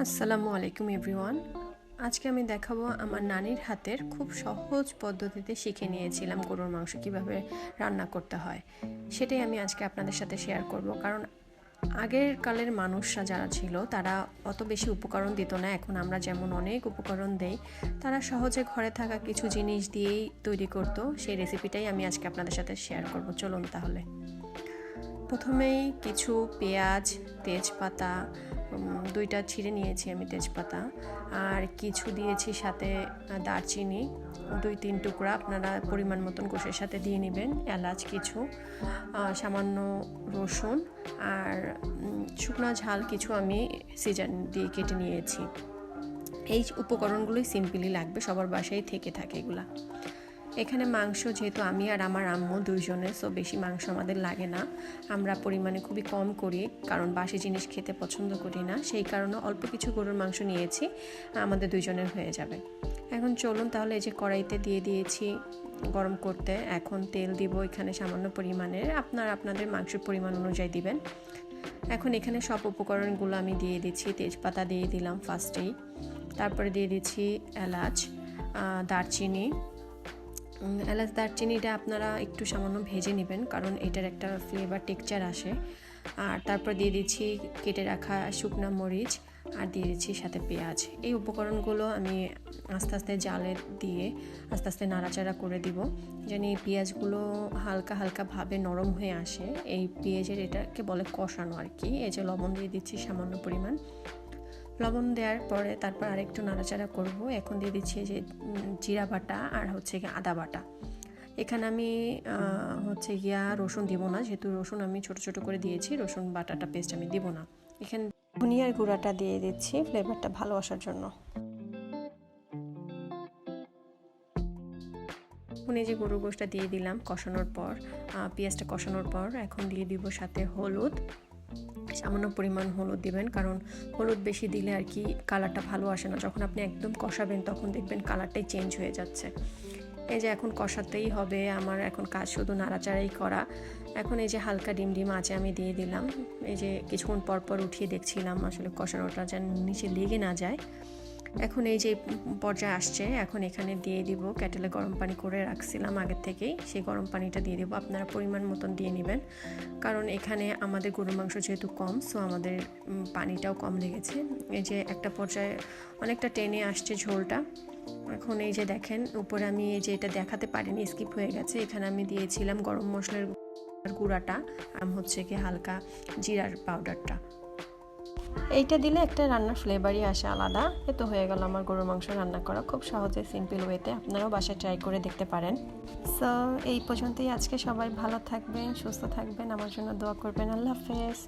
আসসালামু আলাইকুম, এভরিওয়ান। আজকে আমি দেখাবো আমার নানির হাতের খুব সহজ পদ্ধতিতে শিখে নিয়েছিলাম গরুর মাংস কীভাবে রান্না করতে হয়। সেটাই আমি আজকে আপনাদের সাথে শেয়ার করব। কারণ আগের কালের মানুষরা যারা ছিল, তারা অত বেশি উপকরণ দিত না। এখন আমরা যেমন অনেক উপকরণ দেই, তারা সহজে ঘরে থাকা কিছু জিনিস দিয়েই তৈরি করতো। সেই রেসিপিটাই আমি আজকে আপনাদের সাথে শেয়ার করব। চলুন তাহলে। প্রথমেই কিছু পেঁয়াজ, তেজপাতা দুইটা ছিঁড়ে নিয়েছি আমি তেজপাতা। আর কিছু দিয়েছি সাথে দারচিনি, দুই তিন টুকরা আপনারা পরিমাণ মতন গোশের সাথে দিয়ে নেবেন, এলাচ কিছু সামান্য রসুন আর শুকনো ঝাল কিছু আমি সিজন দিয়ে কেটে নিয়েছি। এই উপকরণগুলোই সিম্পলি লাগবে, সবার বাসায় থেকে থাকে এগুলা। এখানে মাংস যেহেতু আমি আর আমার আম্মু দুইজনে সো বেশি মাংস আমাদের লাগে না। আমরা পরিমাণে খুবই কম করি, কারণ বাসি জিনিস খেতে পছন্দ করি না। সেই কারণে অল্প কিছু গরুর মাংস নিয়েছি, আমাদের দুইজনের হয়ে যাবে। এখন চলুন তাহলে এই যে কড়াইতে দিয়ে দিয়েছি গরম করতে। এখন তেল দিব এখানে সামান্য পরিমাণের। আপনার আপনাদের মাংসের পরিমাণ অনুযায়ী দিবেন। এখন এখানে সব উপকরণগুলো আমি দিয়ে দিচ্ছি। তেজপাতা দিয়ে দিলাম ফার্স্টেই তারপরে দিয়ে দিচ্ছি এলাচ দারচিনি এলাচ দারচিনিটা আপনারা একটু সামান্য ভেজে নেবেন, কারণ এটার একটা ফ্লেভার টেক্সচার আসে। আর তারপর দিয়ে দিচ্ছি কেটে রাখা শুকনা মরিচ, আর দিয়ে দিচ্ছি সাথে পেঁয়াজ। এই উপকরণগুলো আমি আস্তে আস্তে জালে দিয়ে আস্তে আস্তে নাড়াচাড়া করে দিব, যেন এই পেঁয়াজগুলো হালকা হালকা ভাবে নরম হয়ে আসে। এই পেঁয়াজের এটাকে বলে কষানো আর কি, এই যে লবণ দিয়ে দিচ্ছি সামান্য পরিমাণ। লবণ দেওয়ার পরে তারপর আরেকটু নাড়াচাড়া করব। এখন দিয়ে দিচ্ছি যে জিরা বাটা আর হচ্ছে গিয়ে আদা বাটা। এখানে আমি হচ্ছে গিয়া রসুন দিব না। যেহেতু রসুন আমি ছোট ছোট করে দিয়েছি, রসুন বাটাটা পেস্ট আমি দিব না। এখানে ধনিয়ার গুঁড়াটা দিয়ে দিচ্ছি ফ্লেভারটা ভালো আসার জন্য। এখন যে গরুর গোশটা দিয়ে দিলাম কষানোর পর পেঁয়াজটা কষানোর পর এখন দিয়ে দিব সাথে হলুদ। সামান্য পরিমাণ হলুদ দিবেন, কারণ হলুদ বেশি দিলে আর কি কালারটা ভালো আসে না। যখন আপনি একদম কষাবেন, তখন দেখবেন কালারটাই চেঞ্জ হয়ে যাচ্ছে। এই যে এখন কষাতেই হবে, আমার এখন কাজ শুধু নাড়াচাড়াই করা। এখন এই যে হালকা ডিম ডিম আছে, আমি দিয়ে দিলাম। এই যে কিছুক্ষণ পরপর পর উঠিয়ে দেখছিলাম আসলে কষানোটা যেন নিচে লেগে না যায়। এখন এই যে পর্যায়ে আসছে, এখন এখানে দিয়ে দিব ক্যাটেলে গরম পানি করে রাখছিলাম আগের থেকেই, সেই গরম পানিটা দিয়ে দেবো, আপনারা পরিমাণ মতন দিয়ে নেবেন। কারণ এখানে আমাদের গরুর মাংস যেহেতু কম সো আমাদের পানিটাও কম লেগেছে। এই যে একটা পর্যায়ে অনেকটা টেনে আসছে ঝোলটা। এখন এই যে দেখেন, উপরে আমি এই যে এটা দেখাতে পারিনি, স্কিপ হয়ে গেছে। এখানে আমি দিয়েছিলাম গরম মশলার গুঁড়াটা আর হচ্ছে কি হালকা জিরার পাউডারটা। এইটা দিলে একটা রান্নার ফ্লেভারই আসে আলাদা। এ তো হয়ে গেল আমার গরুর মাংস রান্না করা। খুব সহজে সিম্পল ওয়েতে আপনারাও বাসায় ট্রাই করে দেখতে পারেন। সো এই পর্যন্তই আজকে সবাই ভালো থাকবেন, সুস্থ থাকবেন। আমার জন্য দোয়া করবেন। আল্লাহ হাফেজ।